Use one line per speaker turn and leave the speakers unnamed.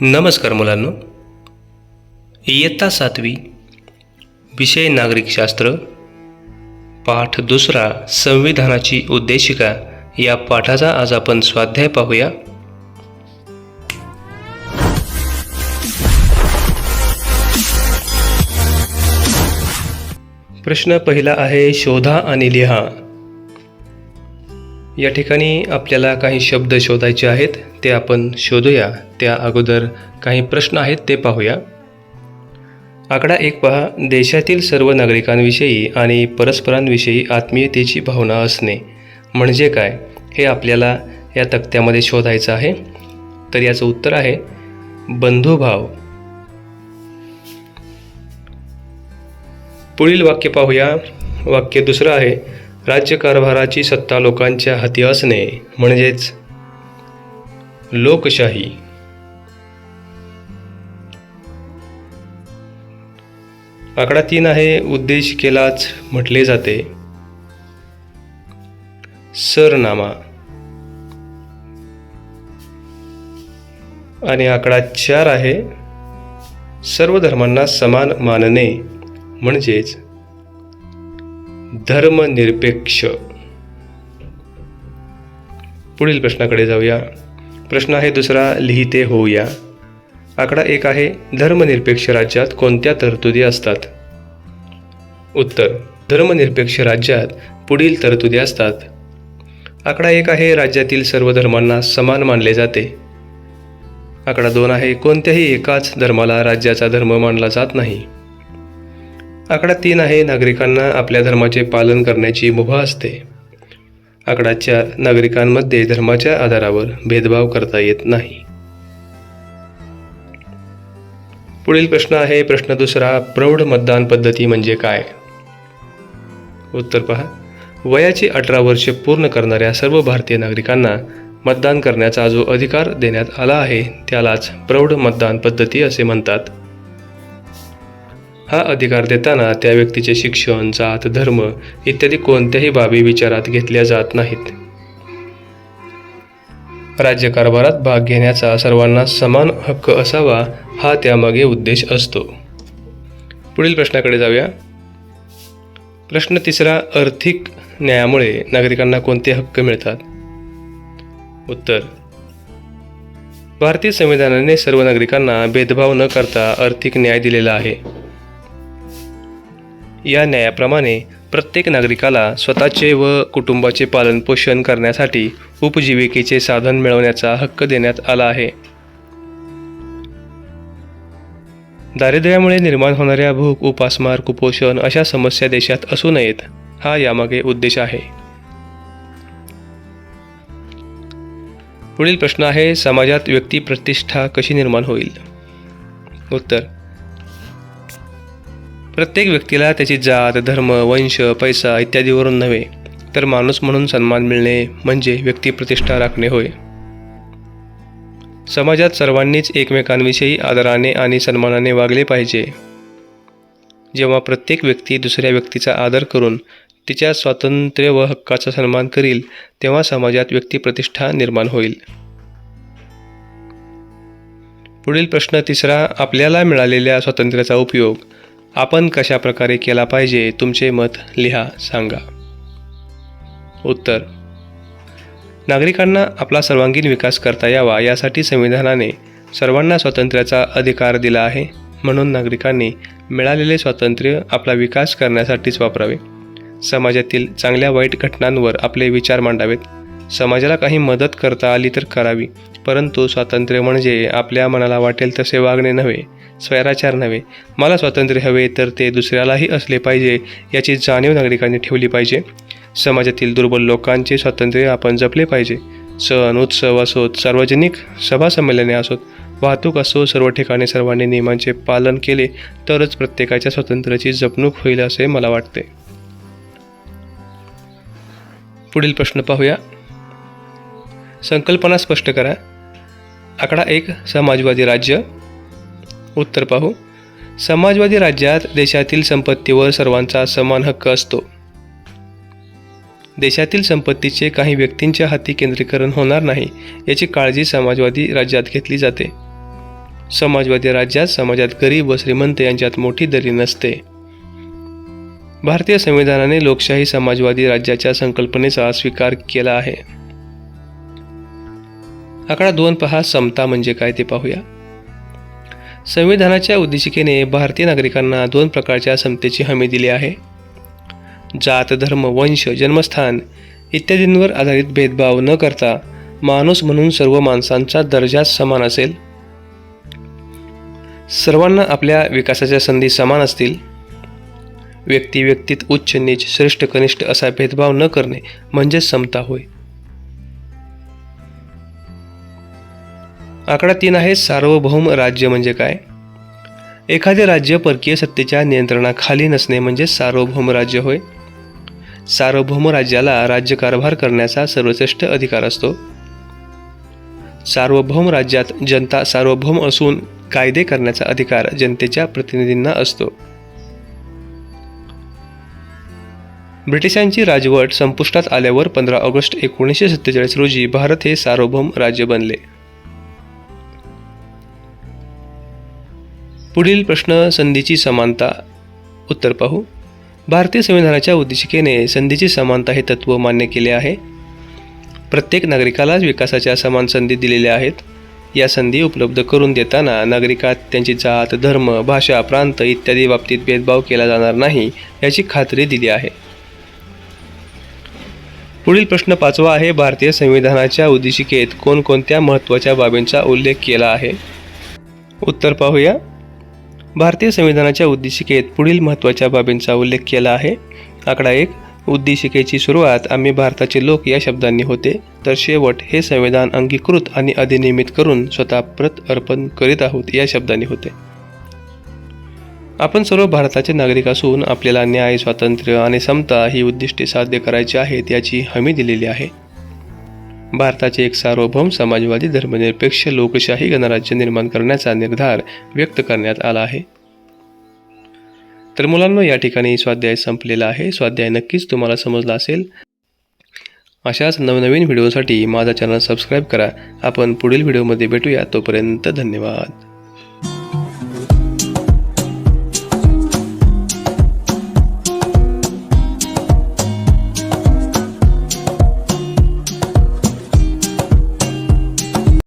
नमस्कार मुलांनो. इयत्ता सातवी विषय नागरिकशास्त्र पाठ दुसरा संविधानाची उद्देशिका या पाठाचा आज आपण स्वाध्याय पाहूया. प्रश्न पहिला आहे शोधा आणि लिहा. या ठिकाणी आपल्याला काही शब्द शोधायचे आहेत ते आपण शोधूया. त्या अगोदर काही प्रश्न आहेत ते पाहूया. आकडा एक पहा. देशातील सर्व नागरिकांविषयी आणि परस्परांविषयी आत्मीयतेची भावना असणे म्हणजे काय हे आपल्याला या तक्त्यामध्ये शोधायचं आहे. तर याचं उत्तर आहे बंधुभाव. पुढील वाक्य पाहूया. वाक्य दुसरं आहे राज्यकारभाराची सत्ता लोकांच्या हाती असणे म्हणजेच लोकशाही. आकडा तीन आहे उद्देश केलाच म्हटले जाते. सरनामा. आणि आकडा चार आहे सर्व धर्मांना समान मानणे म्हणजेच धर्मनिरपेक्ष. पुढील प्रश्नाकडे जाऊया. प्रश्न आहे दुसरा लिहिते होऊया. आकडा एक आहे धर्मनिरपेक्ष राज्यात कोणत्या तरतुदी असतात? उत्तर धर्मनिरपेक्ष राज्यात पुढील तरतुदी असतात. आकडा एक आहे राज्यातील सर्व धर्मांना समान मानले जाते. आकडा दोन आहे कोणत्याही एकाच धर्माला राज्याचा धर्म मानला जात नाही. आकडा तीन आहे नागरिकांना आपल्या धर्माचे पालन करण्याची मुभा असते. आकडा चार नागरिकांमध्ये धर्माच्या आधारावर भेदभाव करता येत नाही. पुढील प्रश्न आहे प्रश्न दुसरा प्रौढ मतदान पद्धती म्हणजे काय? उत्तर पहा. वयाची अठरा वर्षे पूर्ण करणाऱ्या सर्व भारतीय नागरिकांना मतदान करण्याचा जो अधिकार देण्यात आला आहे त्यालाच प्रौढ मतदान पद्धती असे म्हणतात. हा अधिकार देताना त्या व्यक्तीचे शिक्षण जात धर्म इत्यादी कोणत्याही बाबी विचारात घेतल्या जात नाहीत. राज्यकारभारात भाग घेण्याचा सर्वांना समान हक्क असावा हा त्यामागे उद्देश असतो. पुढील प्रश्नाकडे जाऊया. प्रश्न तिसरा आर्थिक न्यायामुळे नागरिकांना कोणते हक्क मिळतात? उत्तर भारतीय संविधानाने सर्व नागरिकांना भेदभाव न करता आर्थिक न्याय दिलेला आहे. या न्यायाप्रमाणे प्रत्येक नागरिकाला स्वतःचे व कुटुंबाचे पालनपोषण करण्यासाठी उपजीविकेचे साधन मिळवण्याचा हक्क देण्यात आला आहे. दारिद्र्यामुळे निर्माण होणाऱ्या भूक उपासमार कुपोषण अशा समस्या देशात असू नयेत हा यामागे उद्देश आहे. पुढील प्रश्न आहे समाजात व्यक्ती प्रतिष्ठा कशी निर्माण होईल? उत्तर प्रत्येक व्यक्तीला त्याची जात धर्म वंश पैसा इत्यादीवरून नव्हे तर माणूस म्हणून सन्मान मिळणे म्हणजे व्यक्तिप्रतिष्ठा राखणे होय. समाजात सर्वांनीच एकमेकांविषयी आदराने आणि सन्मानाने वागले पाहिजे. जेव्हा प्रत्येक व्यक्ती दुसऱ्या व्यक्तीचा आदर करून तिच्या स्वातंत्र्य व हक्काचा सन्मान करील तेव्हा समाजात व्यक्तिप्रतिष्ठा निर्माण होईल. पुढील प्रश्न तिसरा आपल्याला मिळालेल्या स्वातंत्र्याचा उपयोग. आपण कशा प्रकारे केला पाहिजे तुमचे मत लिहा सांगा. उत्तर. नागरिकांना आपला सर्वांगीण विकास करता यावा यासाठी संविधानाने सर्वांना स्वातंत्र्याचा अधिकार दिला आहे. म्हणून नागरिकांनी मिळालेले स्वातंत्र्य आपला विकास करण्यासाठीच वापरावे. समाजातील चांगल्या वाईट घटनांवर आपले विचार मांडावेत. समाजाला काही मदत करता आली तर करावी. परंतु स्वातंत्र्य म्हणजे आपल्या मनाला वाटेल तसे वागणे नव्हे स्वैराचार नव्हे. मला स्वातंत्र्य हवे तर ते दुसऱ्यालाही असले पाहिजे याची जाणीव नागरिकांनी ठेवली पाहिजे. समाजातील दुर्बल लोकांचे स्वातंत्र्य आपण जपले पाहिजे. सण उत्सव असोत सार्वजनिक सभा संमेलने असोत वाहतूक असो सर्व ठिकाणी सर्वांनी नियमांचे पालन केले तरच प्रत्येकाच्या स्वातंत्र्याची जपणूक होईल असे मला वाटते. पुढील प्रश्न पाहूया. संकल्पना स्पष्ट करा. आकडा एक समाजवादी राज्य. उत्तर पाहू. समाजवादी राज्यात देशातील संपत्तीवर सर्वांचा समान हक्क असतो. देशातील संपत्तीचे काही व्यक्तींच्या हाती केंद्रीकरण होणार नाही याची काळजी समाजवादी राज्यात घेतली जाते. समाजवादी राज्यात समाजात गरीब व श्रीमंत यांच्यात मोठी दरी नसते. भारतीय संविधानाने लोकशाही समाजवादी राज्याच्या संकल्पनेचा स्वीकार केला आहे. आकडा दोन पहा समता म्हणजे काय ते पाहूया. संविधानाच्या उद्देशिकेने भारतीय नागरिकांना दोन प्रकारच्या समतेची हमी दिली आहे. जात धर्म वंश जन्मस्थान इत्यादींवर आधारित भेदभाव न करता माणूस म्हणून सर्व माणसांचा दर्जा समान असेल. सर्वांना आपल्या विकासाच्या संधी समान असतील. व्यक्ती व्यक्तीत उच्च नीच श्रेष्ठ कनिष्ठ असा भेदभाव न करणे म्हणजे समता होय. आकडा तीन आहे सार्वभौम राज्य म्हणजे काय? एखादे राज्य परकीय सत्तेच्या नियंत्रणाखाली नसणे म्हणजे सार्वभौम राज्य होय. सार्वभौम राज्याला राज्यकारभार करण्याचा सर्वश्रेष्ठ अधिकार असतो. सार्वभौम राज्यात जनता सार्वभौम असून कायदे करण्याचा अधिकार जनतेच्या प्रतिनिधींना असतो. ब्रिटिशांची राजवट संपुष्टात आल्यावर पंधरा ऑगस्ट एकोणीसशे सत्तेचाळीस रोजी भारत हे सार्वभौम राज्य बनले. पुढील प्रश्न संधीची समानता. उत्तर पाहू. भारतीय संविधानाच्या उद्देशिकेने संधीची समानता हे तत्व मान्य केले आहे. प्रत्येक नागरिकालाच विकासाच्या समान संधी दिलेल्या आहेत. या संधी उपलब्ध करून देताना नागरिकात त्यांची जात धर्म भाषा प्रांत इत्यादी बाबतीत भेदभाव केला जाणार नाही याची खात्री दिली आहे. पुढील प्रश्न पाचवा आहे भारतीय संविधानाच्या उद्देशिकेत कोणकोणत्या महत्त्वाच्या बाबींचा उल्लेख केला आहे? उत्तर पाहूया. भारतीय संविधानाच्या उद्देशिकेत पुढील महत्त्वाच्या बाबींचा उल्लेख केला आहे. आकडा एक उद्देशिकेची सुरुवात आम्ही भारताचे लोक या शब्दांनी होते. तर शेवट हे संविधान अंगीकृत आणि अधिनियमित करून स्वतः प्रत अर्पण करीत आहोत या शब्दांनी होते. आपण सर्व भारताचे नागरिक असून आपल्याला न्याय स्वातंत्र्य आणि समता ही उद्दिष्टे साध्य करायची आहेत याची हमी दिलेली आहे. भारताचे एक सार्वभौम समाजवादी धर्मनिरपेक्ष लोकशाही गणराज्य निर्माण करण्याचा निर्धार व्यक्त करण्यात आला आहे. तर मुलांना या ठिकाणी स्वाध्याय संपलेला आहे. स्वाध्याय नक्कीच तुम्हाला समजला असेल. अशाच नवनवीन व्हिडिओसाठी माझा चॅनल सबस्क्राईब करा. आपण पुढील व्हिडिओमध्ये भेटूया. तोपर्यंत धन्यवाद.